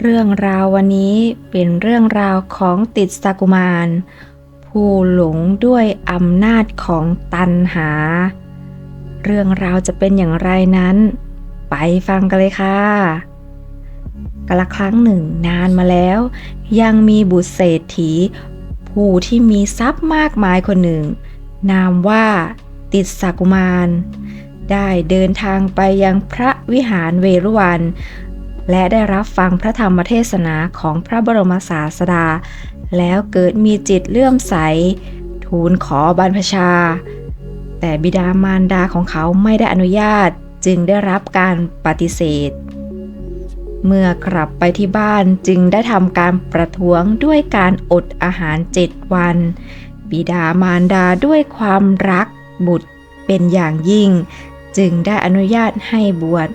เรื่องราววันนี้เป็นเรื่องราวของติดสกุมาร ผู้หลงด้วยอำนาจของตันหา เรื่องราวจะเป็นอย่างไรนั้น ไปฟังกันเลยค่ะกละครั้งหนึ่งนานมาแล้ว ยังมีบุตรเศรษฐี ผู้ที่มีทรัพย์มากมายคนหนึ่ง นามว่าติดสกุมาร ได้เดินทางไปยังพระวิหารเวรุวัน และได้รับฟังพระธรรมเทศนาของพระบรมศาสดา แล้วเกิดมีจิตเลื่อมใส ทูลขอบรรพชา แต่บิดามารดาของเขาไม่ได้อนุญาตจึงได้รับการปฏิเสธ เมื่อกลับไปที่บ้านจึงได้ทำการประท้วงด้วยการอดอาหารเจ็ดวัน บิดามารดาด้วยความรักบุตรเป็นอย่างยิ่ง จึงได้อนุญาตให้บวช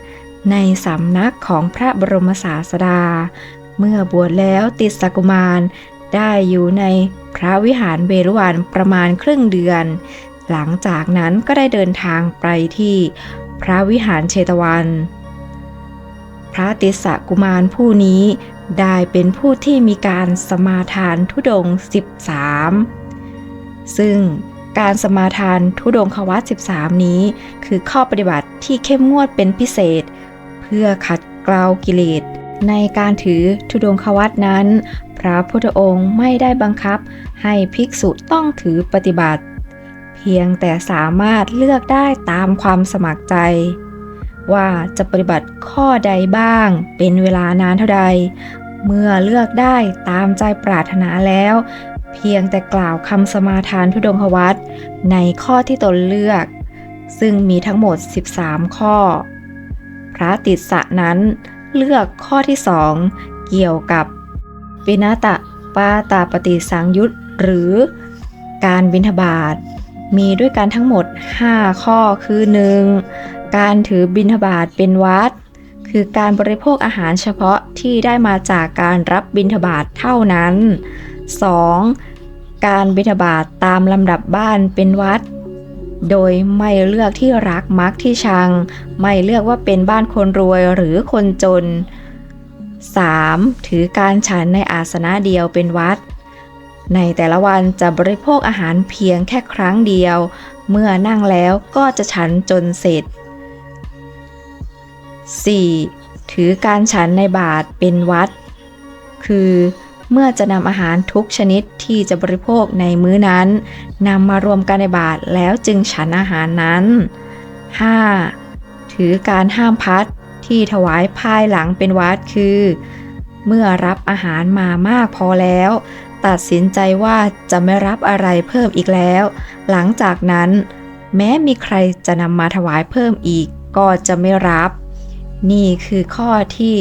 ในสำนักของพระบรมศาสดา เมื่อบวชแล้วติดสกุมารได้อยู่ในพระวิหารเวรุวันประมาณครึ่งเดือน หลังจากนั้นก็ได้เดินทางไปที่พระวิหารเชตวัน พระติสกุมารผู้นี้ได้เป็นผู้ที่มีการสมาทานทุดง 13 ซึ่งการสมาทานทุดงควัต13 นี้ คือข้อปฏิบัติที่เข้มงวดเป็นพิเศษ พื่อขัดเกลากิเลสในการถือทุดงควัตนั้น พระพุทธองค์ไม่ได้บังคับให้ภิกษุต้องถือปฏิบัติ เพียงแต่สามารถเลือกได้ตามความสมัครใจ ว่าจะปฏิบัติข้อใดบ้าง เป็นเวลานานเท่าใด เมื่อเลือกได้ตามใจปรารถนาแล้ว เพียงแต่กล่าวคำสมาทานทุดงควัตในข้อที่ตนเลือก ซึ่งมีทั้งหมด 13 ข้อ พระติสสะนั้นเลือกข้อที่สองเกี่ยวกับวินาตะปาตาปฏิสังยุตหรือการบิณฑบาตมีด้วยกันทั้งหมด 5 ข้อคือ 1. การถือบิณฑบาตเป็นวัด คือการบริโภคอาหารเฉพาะที่ได้มาจากการรับบิณฑบาตเท่านั้น 2. การบิณฑบาตตามลำดับบ้านเป็นวัด โดยไม่เลือกที่รักมักที่ชัง ไม่เลือกว่าเป็นบ้านคนรวยหรือคนจน 3. ถือการฉันในอาสนะเดียวเป็นวัด ในแต่ละวันจะบริโภคอาหารเพียงแค่ครั้งเดียว เมื่อนั่งแล้วก็จะฉันจนเสร็จ 4. ถือการฉันในบาทเป็นวัด คือ เมื่อจะนำอาหารทุกชนิดที่จะบริโภคในมื้อนั้นนำมารวมกันในบาทแล้วจึงฉันอาหารนั้น 5. ถือการห้ามพัดที่ถวายภายหลังเป็นวัดคือ เมื่อรับอาหารมามากพอแล้ว ตัดสินใจว่าจะไม่รับอะไรเพิ่มอีกแล้ว หลังจากนั้น แม้มีใครจะนำมาถวายเพิ่มอีกก็จะไม่รับ นี่คือข้อที่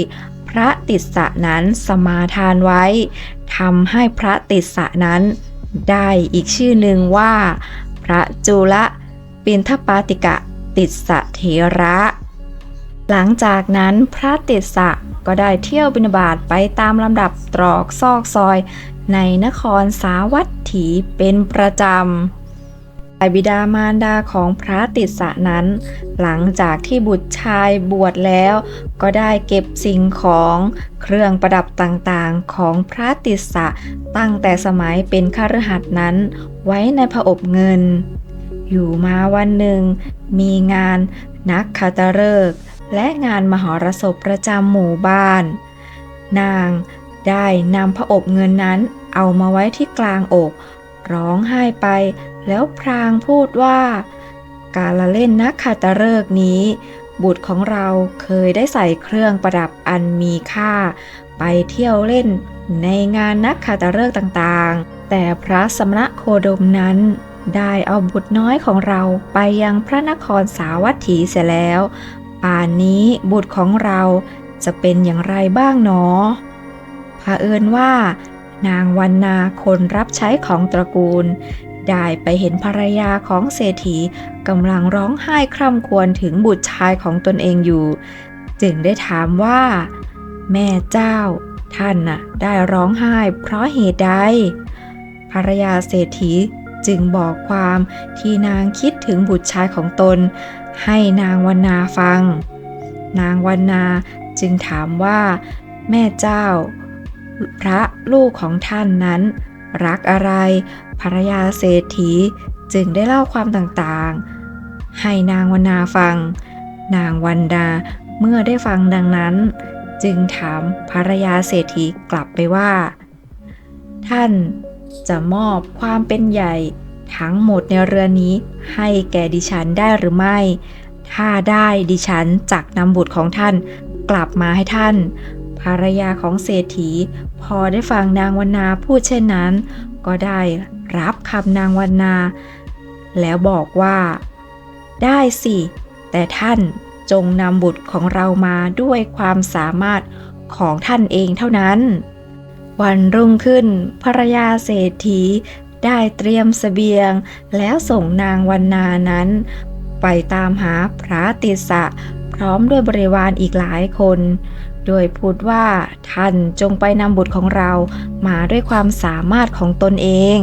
พระติสสะนั้นสมาทานไว้ทำให้พระติสสะนั้น ได้อีกชื่อหนึ่งว่า พระจุลปินทปาติกะติสสะเถระ หลังจากนั้นพระติสสะก็ได้เที่ยวบิณฑบาตไปตามลำดับตรอกซอกซอยในนครสาวัตถีเป็นประจำ บิดามารดาของพระติสะนั้น หลังจากที่บุตรชายบวชแล้ว ก็ได้เก็บสิ่งของเครื่องประดับต่างๆของพระติสะตั้งแต่สมัยเป็นคฤหัสถ์นั้น ไว้ในผอบเงิน อยู่มาวันหนึ่ง มีงานนักคาตฤกและงานมหรสพประจำหมู่บ้าน นางได้นำผอบเงินนั้นเอามาไว้ที่กลางอก ร้องไห้ไป แล้วพรางพูดว่า การละเล่นนักคาตฤกษ์นี้ บุตรของเราเคยได้ใส่เครื่องประดับอันมีค่า ไปเที่ยวเล่นในงานนักคาตฤกษ์ต่างๆ แต่พระสมณะโคดมนั้นได้เอาบุตรน้อยของเราไปยังพระนครสาวัตถีเสียแล้ว ป่านนี้บุตรของเราจะเป็นอย่างไรบ้างหนอเผอิญว่า นางวันนาคนรับใช้ของตระกูล ได้ไปเห็นภรรยาของเศรษฐีกำลังร้องไห้คร่ำครวญถึงบุตรชายของตนเองอยู่ จึงได้ถามว่า แม่เจ้า ท่านน่ะได้ร้องไห้เพราะเหตุใดภรรยาเศรษฐีจึงบอกความที่นางคิดถึงบุตรชายของตน ให้นางวันนาฟัง นางวันนาจึงถามว่า แม่เจ้า พระลูกของท่านนั้น รักอะไร ภรรยาเศรษฐีจึงได้เล่าความต่างๆ ให้นางวันนาฟัง นางวันดาเมื่อได้ฟังดังนั้น จึงถามภรรยาเศรษฐีกลับไปว่า ท่านจะมอบความเป็นใหญ่ทั้งหมดในเรือนนี้ให้แก่ดิฉันได้หรือไม่ ถ้าได้ดิฉันจักนำบุตรของท่านกลับมาให้ท่าน ภรรยาของเศรษฐี พอได้ฟังนางวันนาพูดเช่นนั้น ก็ได้รับคำนางวันนา แล้วบอกว่า ได้สิ แต่ท่านจงนำบุตรของเรามาด้วยความสามารถของท่านเองเท่านั้น วันรุ่งขึ้นภรรยาเศรษฐีได้เตรียมเสบียง แล้วส่งนางวันนานั้น ไปตามหาพระติสสะพร้อมด้วยบริวารอีกหลายคน โดยพูดว่าท่านจงไปนำบุตรของเรามาด้วยความสามารถของตนเอง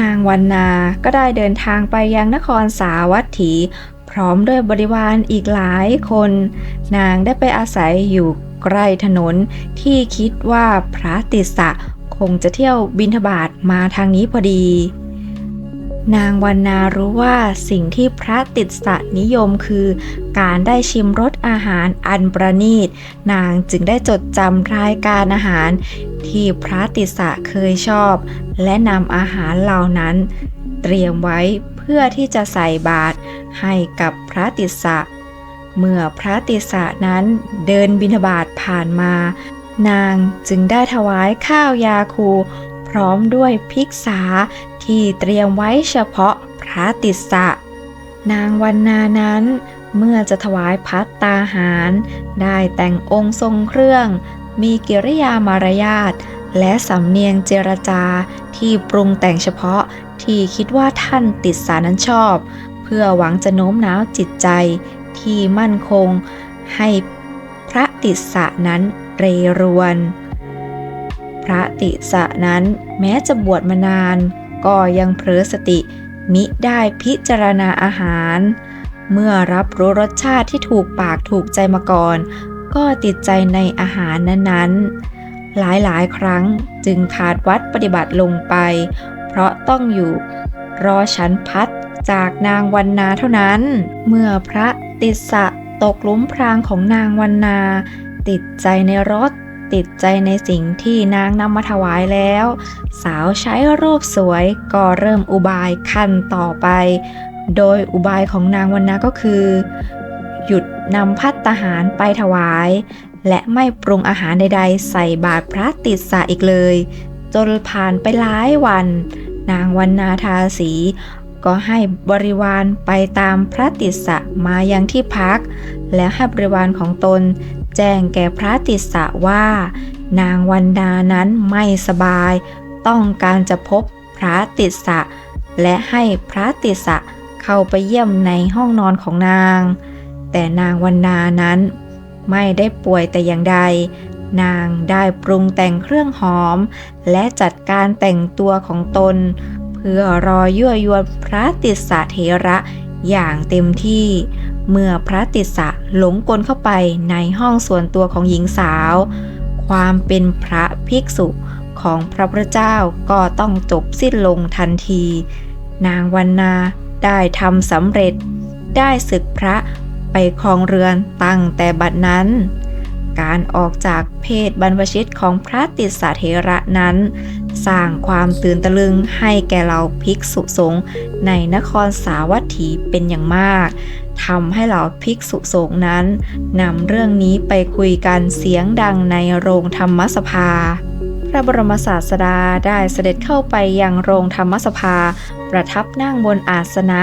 นางวันนาก็ได้เดินทางไปยังนครสาวัตถี พร้อมด้วยบริวารอีกหลายคน นางได้ไปอาศัยอยู่ใกล้ถนนที่คิดว่าพระติสสะคงจะเที่ยวบินทบาทมาทางนี้พอดี นางวันนารู้ว่าสิ่งที่พระติดสะนิยมคือ การได้ชิมรสอาหารอันประณีต นางจึงได้จดจำรายการอาหาร ที่พระติสะเคยชอบ และนำอาหารเหล่านั้น เตรียมไว้เพื่อที่จะใส่บาตรให้กับพระติสะ เมื่อพระติสะนั้นเดินบิณฑบาตผ่านมา นางจึงได้ถวายข้าวยาคูพร้อมด้วยภิกษา ที่เตรียมไว้เฉพาะพระติสสะนางวันนานั้นเมื่อจะถวายพัตตาหาร ได้แต่งองค์ทรงเครื่อง มีกิริยามารยาทและสำเนียงเจรจาที่ปรุงแต่งเฉพาะที่คิดว่าท่านติดสานั้นชอบ เพื่อหวังจะโน้มน้าวจิตใจที่มั่นคง ให้พระติสสะนั้นเรรวน พระติสะนั้นแม้จะบวชมานาน ก็ยังเผลอสติมิได้พิจารณาอาหาร เมื่อรับรู้รสชาติที่ถูกปากถูกใจมาก่อน ก็ติดใจในอาหารนั้นๆ หลายๆ ครั้งจึงขาดวัดปฏิบัติลงไป เพราะต้องอยู่รอฉันพัดจากนางวันนาเท่านั้น เมื่อพระติสสะตกหลุมพรางของนางวันนา ติดใจในรส ติดใจในสิ่งที่นางนำมาถวายแล้ว สาวใช้รูปสวยก็เริ่มอุบายขั้นต่อไป โดยอุบายของนางวันนาก็คือ หยุดนำพัตตาหารไปถวาย และไม่ปรุงอาหารใดๆ ใส่บาตรพระติสสะอีกเลย จนผ่านไปหลายวัน นางวันนาทาสีก็ให้บริวารไปตามพระติสสะมายังที่พัก แล้วให้บริวารของตน แจ้งแก่พระติสะว่า นางวันดานั้นไม่สบาย ต้องการจะพบพระติสะและให้พระติสะเข้าไปเยี่ยมในห้องนอนของนาง แต่นางวันดานั้นไม่ได้ป่วยแต่อย่างใด นางได้ปรุงแต่งเครื่องหอม และจัดการแต่งตัวของตน เพื่อรอยั่วยวนพระติสสะเถระอย่างเต็มที่ เมื่อพระติสะหลงกลเข้าไปในห้องส่วนตัวของหญิงสาว ความเป็นพระภิกษุของพระพุทธเจ้าก็ต้องจบสิ้นลงทันที นางวันนาได้ทำสำเร็จ ได้ศึกพระไปครองเรือนตั้งแต่บัดนั้น การออกจากเพศบรรพชิตของพระติสสะเถระนั้น สร้างความตื่นตะลึงให้แก่เราภิกษุสงฆ์ในนครสาวัตถีเป็นอย่างมากทำให้เหล่าภิกษุสงฆ์นั้นนำเรื่องนี้ไปคุยกันเสียงดังในโรงธรรมสภา พระบรมศาสดาได้เสด็จเข้าไปยังโรงธรรมสภา ประทับนั่งบนอาสนะ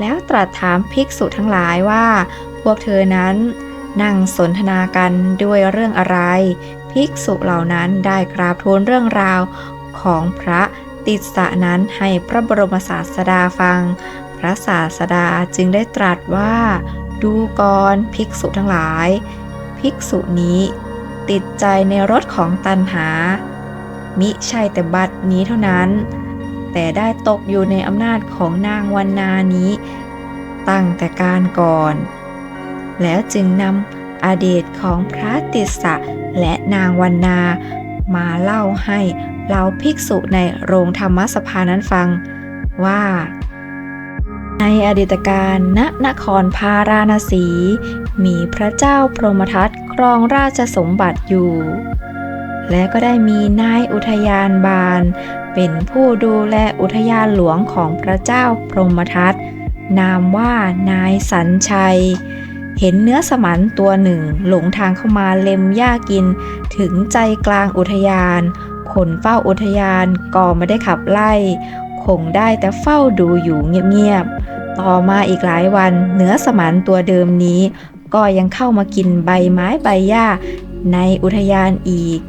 แล้วตรัสถามภิกษุทั้งหลายว่า พวกเธอนั้นนั่งสนทนากันด้วยเรื่องอะไร ภิกษุเหล่านั้นได้กราบทูลเรื่องราว ของพระติสสะนั้นให้พระบรมศาสดาฟัง พระศาสดาจึงได้ตรัสว่า ดูก่อนภิกษุทั้งหลาย ภิกษุนี้ติดใจในรถของตันหา มิใช่แต่บัดนี้เท่านั้น แต่ได้ตกอยู่ในอำนาจของนางวันนานี้ ตั้งแต่การก่อน แล้วจึงนำอดีตของพระติสสะและนางวันนา มาเล่าให้เราภิกษุในโรงธรรมสภานั้นฟัง ว่า ในอดีตการณนครพาราณสี มีพระเจ้าพรหมทัตครองราชสมบัติอยู่ และก็ได้มีนายอุทยานบาล เป็นผู้ดูแลอุทยานหลวงของพระเจ้าพรหมทัตนามว่านายสัญชัย เห็นเนื้อสมันตัวหนึ่ง หลงทางเข้ามาเล็มหญ้ากิน ถึงใจกลางอุทยาน คนเฝ้าอุทยานก็ไม่ได้ขับไล่ คงได้แต่เฝ้าดูอยู่เงียบๆ ต่อมาอีกหลายวันเนื้อสมันตัวเดิมนี้ ก็ยังเข้ามากินใบไม้ใบหญ้าในอุทยานอีก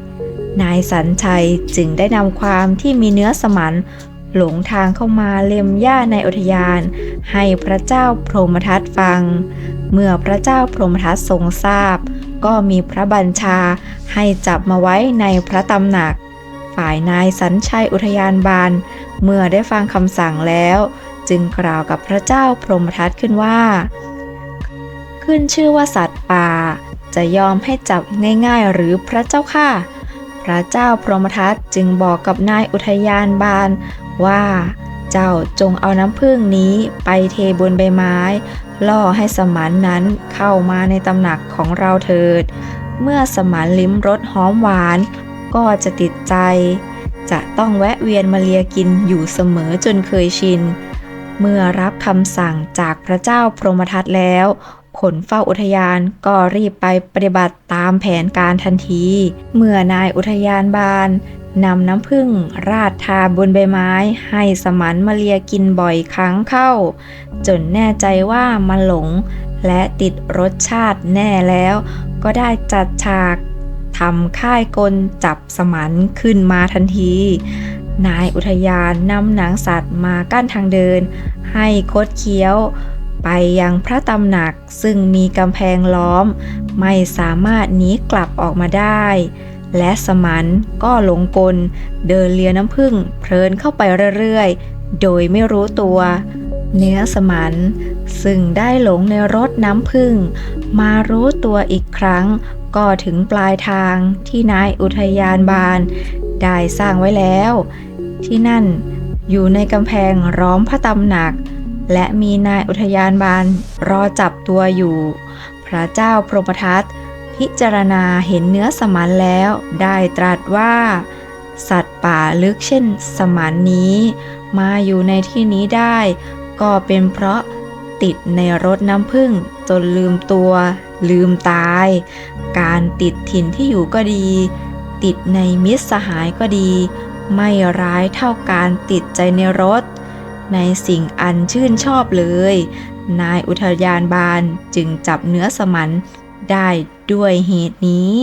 นายสัญชัยจึงได้นำความที่มีเนื้อสมัน หลงทางเข้ามาเล็มหญ้าในอุทยาน ให้พระเจ้าพรหมทัตฟัง เมื่อพระเจ้าพรหมทัตทรงทราบ ก็มีพระบัญชาให้จับมาไว้ในพระตำหนัก ฝ่ายนายสัญชัยอุทยานบาลเมื่อได้ฟังคำสั่งแล้ว จึงกล่าวกับพระเจ้าพรหมทัตขึ้นว่า ขึ้นชื่อว่าสัตว์ป่าจะยอมให้จับง่ายๆหรือพระเจ้าค่ะ พระเจ้าพรหมทัตจึงบอกกับนายอุทยานบาลว่า เจ้าจงเอาน้ำผึ้งนี้ไปเทบนใบไม้ ล่อให้สมานนั้นเข้ามาในตำหนักของเราเถิด เมื่อสมานลิ้มรสหอมหวาน ก็จะติดใจ จะต้องแวะเวียนมาเลียกินอยู่เสมอจนเคยชิน เมื่อรับคำสั่งจากพระเจ้าพรหมทัตแล้ว คนเฝ้าอุทยานก็รีบไปปฏิบัติตามแผนการทันที เมื่อนายอุทยานบาลนำน้ำผึ้งราดทาบนใบไม้ ให้สมันมาเลียกินบ่อยครั้งเข้า จนแน่ใจว่ามันหลง และติดรสชาติแน่แล้ว ก็ได้จัดฉากทำค่ายกลจับสมันขึ้นมาทันที นายอุทยานนำหนังสัตว์มากั้นทางเดิน ให้คดเคี้ยว ไปยังพระตำหนักซึ่งมีกำแพงล้อม ไม่สามารถหนีกลับออกมาได้ และสมันก็หลงกล เดินเลียน้ำผึ้งเพลินเข้าไปเรื่อยๆ โดยไม่รู้ตัว เนื้อสมันซึ่งได้หลงในรถน้ำผึ้งมารู้ตัวอีกครั้ง ก็ถึงปลายทางที่นายอุทยานบาล ได้สร้างไว้แล้ว ที่นั่นอยู่ในกำแพงร้อมพระตำหนัก และมีนายอุทยานบาลรอจับตัวอยู่ พระเจ้าพรหมทัตพิจารณาเห็นเนื้อสมันแล้ว ได้ตรัสว่า สัตว์ป่าลึกเช่นสมันนี้ มาอยู่ในที่นี้ได้ ก็เป็นเพราะติดในรถน้ำผึ้งจนลืมตัว ลืมตาย การติดถิ่นที่อยู่ก็ดี ติดในมิตรสหายก็ดี ไม่ร้ายเท่าการติดใจในรถ ในสิ่งอันชื่นชอบเลย นายอุทยานบาลจึงจับเนื้อสมันได้ด้วยเหตุนี้